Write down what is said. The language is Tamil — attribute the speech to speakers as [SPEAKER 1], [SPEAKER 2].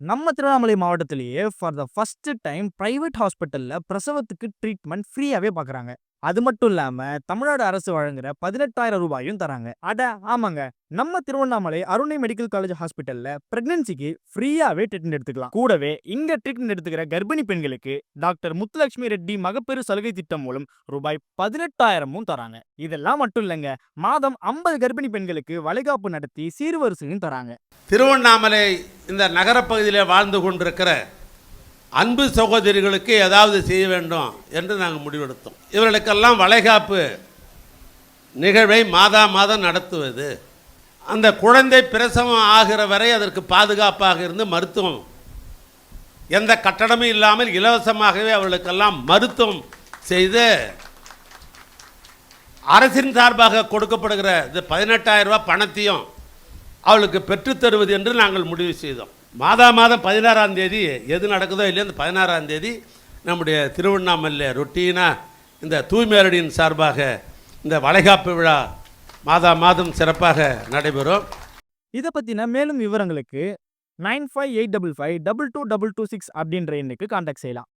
[SPEAKER 1] நம்ம Tiruvannamalai மாவட்டத்திலேயே for the first time private ஹாஸ்பிட்டலில் பிரசவத்துக்கு ட்ரீட்மெண்ட் ஃப்ரீயாவே பார்க்குறாங்க அது மட்டும் இல்லாம தமிழ்நாடு அரசு வழங்குற 18,000 ரூபாயும் தராங்க. அட ஆமாங்க. நம்ம திருவண்ணாமலை அருணை மெடிக்கல் காலேஜ் ஹாஸ்பிட்டல்ல பிரெக்னன்சிக்கு ஃப்ரீயாவே ட்ரீட்மெண்ட் எடுத்துக்கலாம். கூடவே இங்க ட்ரீட்மெண்ட் எடுத்துக்கிற கர்ப்பிணி பெண்களுக்கு டாக்டர் முத்துலட்சுமி ரெட்டி மகப்பேறு சலுகை திட்டம் மூலம் ரூபாய் 18,000ம் தராங்க. இதெல்லாம் மட்டும் இல்லைங்க மாதம் 50 கர்ப்பிணி பெண்களுக்கு வளைகாப்பு நடத்தி சீர்வரிசையும் தராங்க.
[SPEAKER 2] திருவண்ணாமலை இந்த நகரப்பகுதியில் வாழ்ந்து கொண்டிருக்கிற அன்பு சகோதரிகளுக்கு ஏதாவது செய்ய வேண்டும் என்று நாங்கள் முடிவெடுத்தோம். இவர்களுக்கெல்லாம் வளைகாப்பு நிகழ்வை மாதா மாதம் நடத்துவது. அந்த குழந்தை பிரசவம் ஆகிற வரை அதற்கு பாதுகாப்பாக இருந்து மருத்துவம். எந்த கட்டணமும் இல்லாமல் இலவசமாகவே அவர்களுக்கெல்லாம் மருத்துவம் செய்து அரசின் சார்பாக கொடுக்கப்படுகிற இந்த பதினெட்டாயிரம் ரூபாய் பணத்தையும் அவளுக்கு பெற்றுத்தருவது என்று நாங்கள் முடிவு செய்தோம். மாதா மாதம் பதினாறாம் தேதி எது நடக்குதோ இல்லையோ இந்த பதினாறாம் தேதி நம்முடைய திருவண்ணாமலை ரொட்டீனாக இந்த தூய்மையரடியின் சார்பாக இந்த வளைகாப்பு விழா மாதா மாதம் சிறப்பாக நடைபெறும்
[SPEAKER 1] இதை பற்றின மேலும் விவரங்களுக்கு 9585522226 அப்படின்ற எண்ணுக்கு காண்டாக்ட் செய்யலாம்.